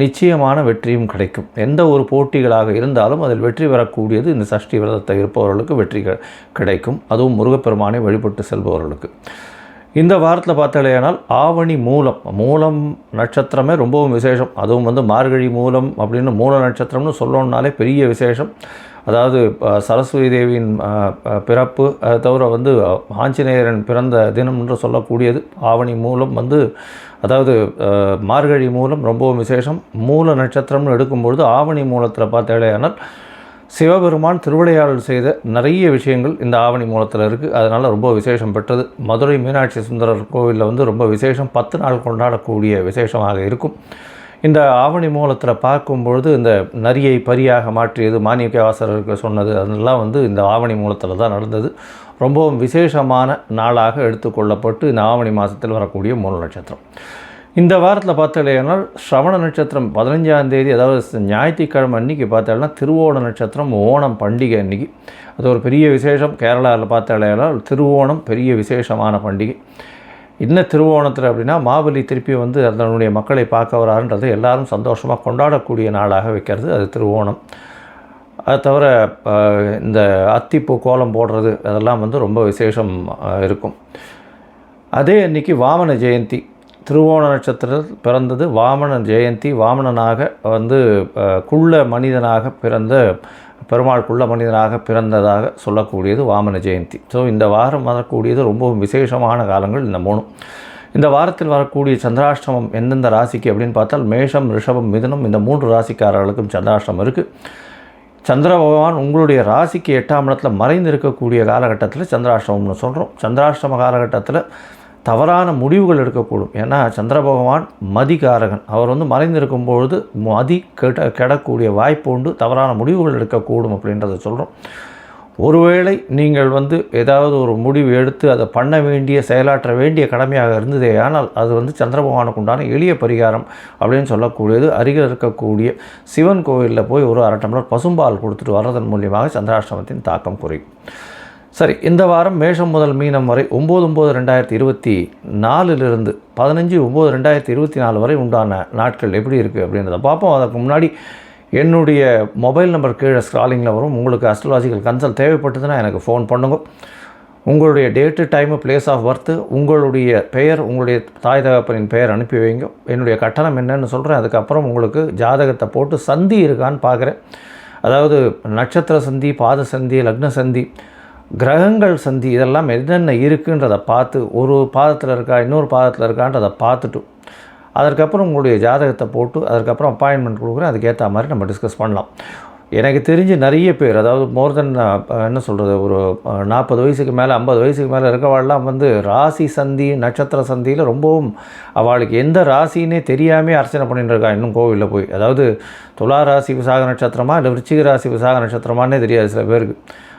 நிச்சயமான வெற்றியும் கிடைக்கும். எந்த ஒரு போட்டிகளாக இருந்தாலும் அதில் வெற்றி பெறக்கூடியது இந்த சஷ்டி விரதத்தை இருப்பவர்களுக்கு வெற்றி கிடைக்கும். அதுவும் முருகப்பெருமானை வழிபட்டு செல்பவர்களுக்கு. இந்த வாரத்தில் பார்த்தாலேயானால் ஆவணி மூலம் மூலம் நட்சத்திரமே ரொம்பவும் விசேஷம். அதுவும் வந்து மார்கழி மூலம் அப்படின்னு மூல நட்சத்திரம்னு சொல்லணுன்னாலே பெரிய விசேஷம். அதாவது சரஸ்வதி தேவியின் பிறப்பு அதை தவிர வந்து ஆஞ்சநேயரன் பிறந்த தினம் என்று சொல்லக்கூடியது. ஆவணி மூலம் வந்து அதாவது மார்கழி மூலம் ரொம்பவும் விசேஷம். மூல நட்சத்திரம்னு எடுக்கும்பொழுது ஆவணி மூலத்தில் பார்த்தாலேயானால் சிவபெருமான் திருவிளையாடல் செய்த நிறைய விஷயங்கள் இந்த ஆவணி மூலத்தில் இருக்குது அதனால் ரொம்ப விசேஷம் பெற்றது. மதுரை மீனாட்சி சுந்தரர் கோவிலில் வந்து ரொம்ப விசேஷம். பத்து நாள் கொண்டாடக்கூடிய விசேஷமாக இருக்கும். இந்த ஆவணி மூலத்தில் பார்க்கும்பொழுது இந்த நரியை பரியாக மாற்றியது மாணிக்கவாசகருக்கு சொன்னது அதெல்லாம் வந்து இந்த ஆவணி மூலத்தில் தான் நடந்தது. ரொம்பவும் விசேஷமான நாளாக எடுத்துக்கொள்ளப்பட்டு இந்த ஆவணி மாதத்தில் வரக்கூடிய மூல நட்சத்திரம். இந்த வாரத்தில் பார்த்தாலேனால் ஸ்ரவண நட்சத்திரம் பதினஞ்சாம் தேதி அதாவது ஞாயிற்றுக்கிழமை அன்னைக்கு பார்த்தாலேனா திருவோண நட்சத்திரம் ஓணம் பண்டிகை அன்னைக்கு. அது ஒரு பெரிய விசேஷம். கேரளாவில் பார்த்தாலேனால் திருவோணம் பெரிய விசேஷமான பண்டிகை. என்ன திருவோணத்தில் அப்படின்னா மாபலி திருப்பி வந்து அதனுடைய மக்களை பார்க்க வராருன்றது எல்லாரும் சந்தோஷமாக கொண்டாடக்கூடிய நாளாக வைக்கிறது. அது திருவோணம். அது தவிர இந்த அத்திப்பூ கோலம் போடுறது அதெல்லாம் வந்து ரொம்ப விசேஷம் இருக்கும். அதே அன்றைக்கி வாமன ஜெயந்தி. திருவோண நட்சத்திரத்தில் பிறந்தது வாமன ஜெயந்தி. வாமனனாக வந்து குள்ள மனிதனாக பிறந்த பெருமாள் குள்ள மனிதனாக பிறந்ததாக சொல்லக்கூடியது வாமன ஜெயந்தி. ஸோ இந்த வாரம் வரக்கூடியது ரொம்பவும் விசேஷமான காலங்கள் இந்த மூணும். இந்த வாரத்தில் வரக்கூடிய சந்திராஷ்டமம் எந்தெந்த ராசிக்கு அப்படின்னு பார்த்தால் மேஷம் ரிஷபம் மிதுனம் இந்த மூன்று ராசிக்காரர்களுக்கும் சந்திராஷ்டமம் இருக்குது சந்திர பகவான் உங்களுடைய ராசிக்கு எட்டாம் இடத்துல மறைந்து இருக்கக்கூடிய காலகட்டத்தில் சந்திராஷ்டமம்னு சொல்கிறோம் சந்திராஷ்டம காலகட்டத்தில் தவறான முடிவுகள் எடுக்கக்கூடும். ஏன்னா சந்திர பகவான் மதிகாரகன். அவர் வந்து மறைந்திருக்கும் பொழுது மதி கெட கெடக்கூடிய வாய்ப்பு உண்டு. தவறான முடிவுகள் எடுக்கக்கூடும் அப்படின்றத சொல்கிறோம் ஒருவேளை நீங்கள் வந்து ஏதாவது ஒரு முடிவு எடுத்து அதை பண்ண வேண்டிய செயலாற்ற வேண்டிய கடமையாக இருந்ததே ஆனால் அது வந்து சந்திரபகவானுக்கு உண்டான எளிய பரிகாரம் அப்படின்னு சொல்லக்கூடியது. அருகில் இருக்கக்கூடிய சிவன் கோவிலில் போய் ஒரு அரை டம்ளர் பசும்பால் கொடுத்துட்டு வர்றதன் மூலியமாக சந்திராஷ்டமத்தின் தாக்கம் குறையும். சரி இந்த வாரம் மேஷம் முதல் மீனம் வரை ஒம்பது ஒம்பது ரெண்டாயிரத்தி இருபத்தி நாலுலேருந்து பதினஞ்சு ஒம்பது ரெண்டாயிரத்தி இருபத்தி நாலு வரை உண்டான நாட்கள் எப்படி இருக்குது அப்படின்றத பார்ப்போம். அதற்கு முன்னாடி என்னுடைய மொபைல் நம்பர் கீழே ஸ்க்ராலிங்கில் வரும். உங்களுக்கு அஸ்ட்ராலஜிக்கல் கன்சல்ட் தேவைப்பட்டதுன்னா எனக்கு ஃபோன் பண்ணுங்க. உங்களுடைய date time place of birth உங்களுடைய பெயர் உங்களுடைய தாய் தகப்பனின் பெயர் அனுப்பி வைங்க. என்னுடைய கட்டணம் என்னன்னு சொல்கிறேன் அதுக்கப்புறம் உங்களுக்கு ஜாதகத்தை போட்டு சந்தி இருக்கான்னு பார்க்குறேன் அதாவது நட்சத்திர சந்தி பாத சந்தி லக்ன சந்தி கிரகங்கள் சந்தி இதெல்லாம் என்னென்ன இருக்குன்றதை பார்த்து ஒரு பாதத்தில் இருக்கா இன்னொரு பாதத்தில் இருக்கான்றதை பார்த்துட்டு அதற்கப்புறம் உங்களுடைய ஜாதகத்தை போட்டு அதுக்கப்புறம் அப்பாயின்மெண்ட் கொடுக்குறேன். அதுக்கேற்ற மாதிரி நம்ம டிஸ்கஸ் பண்ணலாம். எனக்கு தெரிஞ்சு நிறைய பேர் அதாவது மோர் தென் என்ன சொல்கிறது ஒரு நாற்பது வயசுக்கு மேலே ஐம்பது வயசுக்கு மேலே இருக்கவாள்லாம் வந்து ராசி சந்தி நட்சத்திர சந்தியில் ரொம்பவும் அவளுக்கு எந்த ராசின்னே தெரியாமல் அர்ச்சனை பண்ணிட்டு இருக்கா. இன்னும் கோவிலில் போய். அதாவது துலா ராசி விசாக நட்சத்திரமா இல்லை விருச்சிக ராசி விசாக நட்சத்திரமானே தெரியாது சில பேருக்கு.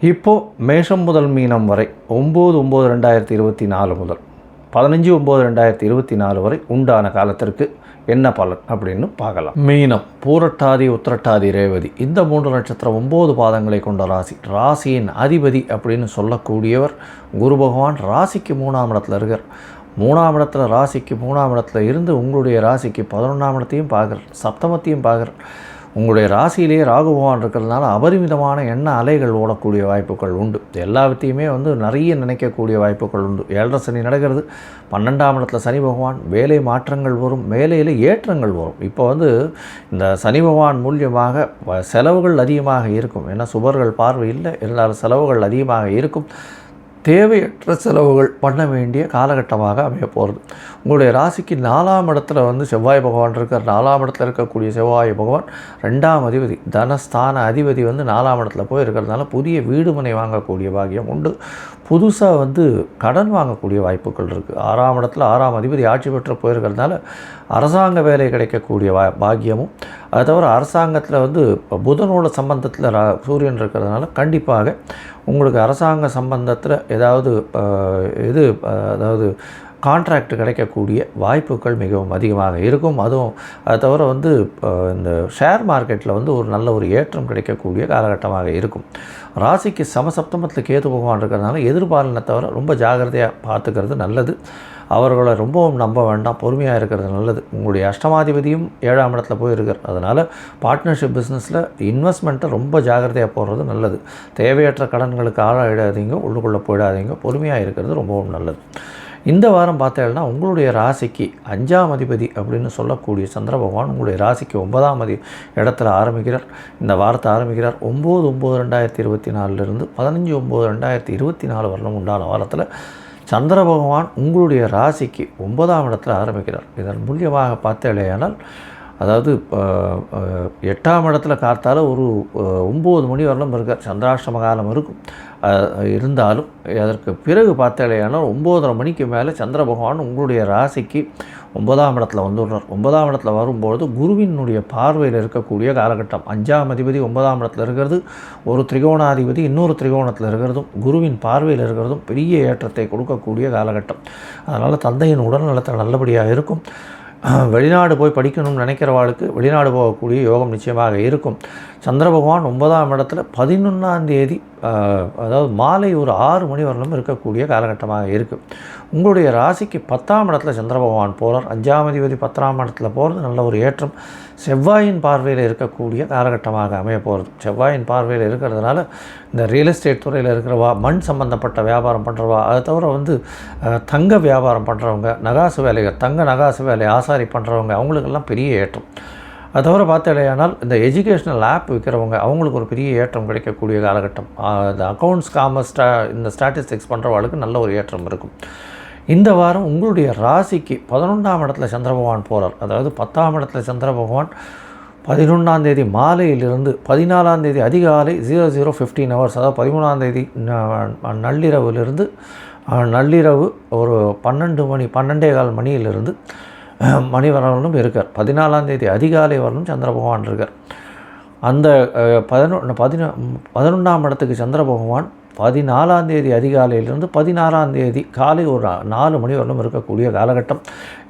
இப்போது மேஷம் முதல் மீனம் வரை ஒம்பது ஒம்பது ரெண்டாயிரத்தி இருபத்தி நாலு முதல் பதினஞ்சு ஒம்பது ரெண்டாயிரத்தி இருபத்தி நாலு வரை உண்டான காலத்திற்கு என்ன பலன் அப்படின்னு பார்க்கலாம். மீனம் பூரட்டாதி உத்திரட்டாதி ரேவதி இந்த மூன்று நட்சத்திரம் ஒம்பது பாதங்களை கொண்ட ராசி. ராசியின் அதிபதி அப்படின்னு சொல்லக்கூடியவர் குரு பகவான். ராசிக்கு மூணாம் இடத்துல இருக்கார். மூணாம் இடத்துல ராசிக்கு மூணாம் இடத்துல இருந்து உங்களுடைய ராசிக்கு பதினொன்றாம் இடத்தையும் பார்க்குறார். சப்தமத்தையும் பார்க்குறார். உங்களுடைய ராசியிலேயே ராகு பகவான் இருக்கிறதுனால அபரிமிதமான எண்ண அலைகள் ஓடக்கூடிய வாய்ப்புகள் உண்டு. எல்லாத்தையுமே வந்து நிறைய நினைக்கக்கூடிய வாய்ப்புகள் உண்டு. ஏழரை சனி நடக்கிறது பன்னெண்டாம் இடத்துல சனி பகவான் வேலை மாற்றங்கள் வரும் வேலையில் ஏற்றங்கள் வரும். இப்போ வந்து இந்த சனி பகவான் மூலியமாக செலவுகள் அதிகமாக இருக்கும். ஏன்னா சுபர்கள் பார்வை இல்லை இருந்தாலும் செலவுகள் அதிகமாக இருக்கும். தேவையற்ற செலவுகள் பண்ண வேண்டிய காலகட்டமாக அமைய போகிறது உங்களுடைய ராசிக்கு நாலாம் இடத்துல வந்து செவ்வாய் பகவான் இருக்கார். நாலாம் இடத்துல இருக்கக்கூடிய செவ்வாய் பகவான் ரெண்டாம் அதிபதி தனஸ்தான அதிபதி வந்து நாலாம் இடத்துல போய் இருக்கிறதுனால புதிய வீடு மனை வாங்கக்கூடிய பாகியம் உண்டு. புதுசாக வந்து கடன் வாங்கக்கூடிய வாய்ப்புகள் இருக்குது ஆறாம் இடத்துல ஆறாம் அதிபதி ஆட்சி பெற்று போயிருக்கிறதுனால அரசாங்க வேலை கிடைக்கக்கூடிய வா பாக்கியமும் அது தவிர அரசாங்கத்தில் வந்து இப்போ புதனோட சம்பந்தத்தில் ரா சூரியன் இருக்கிறதுனால கண்டிப்பாக உங்களுக்கு அரசாங்க சம்பந்தத்தில் ஏதாவது இது அதாவது கான்ட்ராக்ட் கிடைக்கக்கூடிய வாய்ப்புகள் மிகவும் அதிகமாக இருக்கும். அதுவும் அதை தவிர வந்து இந்த ஷேர் மார்க்கெட்டில் வந்து ஒரு நல்ல ஒரு ஏற்றம் கிடைக்கக்கூடிய காலகட்டமாக இருக்கும். ராசிக்கு சமசப்தமத்தில் கேது பகவான் இருக்கிறதுனால எதிர்பாலனை தவிர ரொம்ப ஜாகிரதையாக பார்த்துக்கிறது நல்லது. அவர்களை ரொம்பவும் நம்ப வேண்டாம். பொறுமையாக இருக்கிறது நல்லது. உங்களுடைய அஷ்டமாதிபதியும் ஏழாம் இடத்துல போய் அதனால் பார்ட்னர்ஷிப் பிஸ்னஸில் இன்வெஸ்ட்மெண்ட்டை ரொம்ப ஜாகிரதையாக போடுறது நல்லது. தேவையற்ற கடன்களுக்கு ஆளாயிடாதீங்க. உள்ளுக்குள்ளே போயிடாதீங்க. பொறுமையாக இருக்கிறது ரொம்பவும் நல்லது. இந்த வாரம் பார்த்தேன்னா உங்களுடைய ராசிக்கு அஞ்சாம் அதிபதி அப்படின்னு சொல்லக்கூடிய சந்திர பகவான் உங்களுடைய ராசிக்கு ஒன்பதாம் அதி இடத்துல ஆரம்பிக்கிறார். இந்த வாரத்தை ஆரம்பிக்கிறார். ஒம்பது ஒம்பது ரெண்டாயிரத்தி இருபத்தி நாலுலேருந்து பதினஞ்சு ஒம்பது ரெண்டாயிரத்தி இருபத்தி நாலு வரலும் உண்டான வாரத்தில் சந்திர பகவான் உங்களுடைய ராசிக்கு ஒன்பதாம் இடத்துல ஆரம்பிக்கிறார். இதன் மூலியமாக பார்த்தேனால் அதாவது எட்டாம் இடத்துல காத்தால் ஒரு ஒம்பது மணி வரலும் இருக்கார். சந்திராஷ்டம காலம் இருக்கும். இருந்தாலும் அதற்கு பிறகு பார்த்தாலேயானால் ஒம்போதரை மணிக்கு மேலே சந்திர பகவான் உங்களுடைய ராசிக்கு ஒன்பதாம் இடத்துல வந்துடுறார் ஒன்பதாம் இடத்துல வரும்பொழுது குருவினுடைய பார்வையில் இருக்கக்கூடிய காலகட்டம். அஞ்சாம் அதிபதி ஒன்பதாம் இடத்துல இருக்கிறது ஒரு திரிகோணாதிபதி இன்னொரு திரிகோணத்தில் இருக்கிறதும் குருவின் பார்வையில் இருக்கிறதும் பெரிய ஏற்றத்தை கொடுக்கக்கூடிய காலகட்டம். அதனால் தந்தையின் உடல்நலத்தில் நல்லபடியாக இருக்கும். வெளிநாடு போய் படிக்கணும்னு நினைக்கிறவாளுக்கு வெளிநாடு போகக்கூடிய யோகம் நிச்சயமாக இருக்கும். சந்திர பகவான் ஒன்பதாம் இடத்துல பதினொன்றாம் தேதி அதாவது மாலை ஒரு ஆறு மணி வரலும் இருக்கக்கூடிய காலகட்டமாக இருக்குது உங்களுடைய ராசிக்கு பத்தாம் இடத்துல சந்திர பகவான் போகிறார் அஞ்சாம் அதிபதி பத்தாம் இடத்துல போகிறது நல்ல ஒரு ஏற்றம். செவ்வாயின் பார்வையில் இருக்கக்கூடிய காலகட்டமாக அமைய போகிறது செவ்வாயின் பார்வையில் இருக்கிறதுனால இந்த ரியல் எஸ்டேட் துறையில் இருக்கிறவா மண் சம்பந்தப்பட்ட வியாபாரம் பண்ணுறவா அதை தவிர வந்து தங்க வியாபாரம் பண்ணுறவங்க நகாசு வேலைகள் தங்க நகாசு வேலை ஆசாரி பண்ணுறவங்க அவங்களுக்கெல்லாம் பெரிய ஏற்றம். அது தவிர பார்த்தாலேயானால் இந்த எஜுகேஷ்னல் ஆப் விற்கிறவங்க அவங்களுக்கு ஒரு பெரிய ஏற்றம் கிடைக்கக்கூடிய காலகட்டம். இந்த அக்கௌண்ட்ஸ் காமர்ஸ் ஸ்டா இந்த ஸ்டாட்டிஸ்டிக்ஸ் பண்ணுறவங்களுக்கு நல்ல ஒரு ஏற்றம் இருக்கும். இந்த வாரம் உங்களுடைய ராசிக்கு பதினொன்றாம் இடத்துல சந்திர பகவான் போகிறார் அதாவது பத்தாம் இடத்துல சந்திர பகவான் பதினொன்றாம் தேதி மாலையிலிருந்து பதினாலாம் தேதி அதிகாலை ஜீரோ ஜீரோ ஃபிஃப்டீன் ஹவர்ஸ் அதாவது பதிமூணாம் தேதி நள்ளிரவிலிருந்து நள்ளிரவு ஒரு பன்னெண்டு மணி பன்னெண்டே கால் மணியிலிருந்து அஹ், இருக்கார். பதினாலாம் தேதி அதிகாலை வரலும் சந்திர பகவான் இருக்கார். அந்த பதினொன்று பதினொ பதினொன்றாம் இடத்துக்கு சந்திர பகவான் பதினாலாம் தேதி அதிகாலையிலிருந்து பதினாறாம் தேதி காலை ஒரு நாலு மணி வரலும் இருக்கக்கூடிய காலகட்டம்.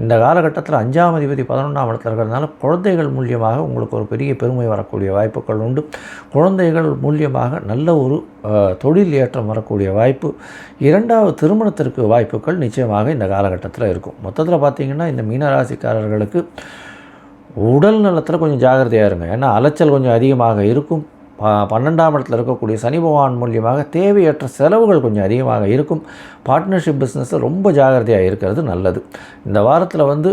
இந்த காலகட்டத்தில் அஞ்சாம் அதிபதி பதினொன்றாம் இடத்துல இருக்கிறதுனால குழந்தைகள் மூலியமாக உங்களுக்கு ஒரு பெரிய பெருமை வரக்கூடிய வாய்ப்புகள் உண்டு. குழந்தைகள் மூலியமாக நல்ல ஒரு தொழில் ஏற்றம் வரக்கூடிய வாய்ப்பு. இரண்டாவது திருமணத்திற்கு வாய்ப்புகள் நிச்சயமாக இந்த காலகட்டத்தில் இருக்கும். மொத்தத்தில் பார்த்திங்கன்னா இந்த மீனராசிக்காரர்களுக்கு உடல் நலத்தில் கொஞ்சம் ஜாகிரதையாக இருங்க. ஏன்னா அலைச்சல் கொஞ்சம் அதிகமாக இருக்கும். ப பன்னெண்டாம் இடத்துல இருக்கக்கூடிய சனி பகவான் மூலியமாக தேவையற்ற செலவுகள் கொஞ்சம் அதிகமாக இருக்கும். பார்ட்னர்ஷிப் பிஸ்னஸில் ரொம்ப ஜாகிரதையாக இருக்கிறது நல்லது. இந்த வாரத்தில் வந்து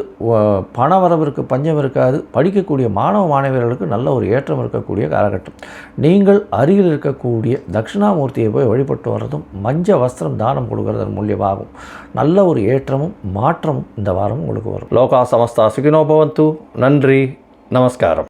பண வரவிற்கு பஞ்சம் இருக்காது. படிக்கக்கூடிய மாணவ மாணவியர்களுக்கு நல்ல ஒரு ஏற்றம் இருக்கக்கூடிய காலகட்டம். நீங்கள் அருகில் இருக்கக்கூடிய தட்சிணாமூர்த்தியை போய் வழிபட்டு வர்றதும் மஞ்ச வஸ்திரம் தானம் கொடுக்கறதன் மூலியமாகும் நல்ல ஒரு ஏற்றமும் மாற்றமும் இந்த வாரம் உங்களுக்கு வரும். லோகா சமஸ்தா சுகினோபவந்து நன்றி. நமஸ்காரம்.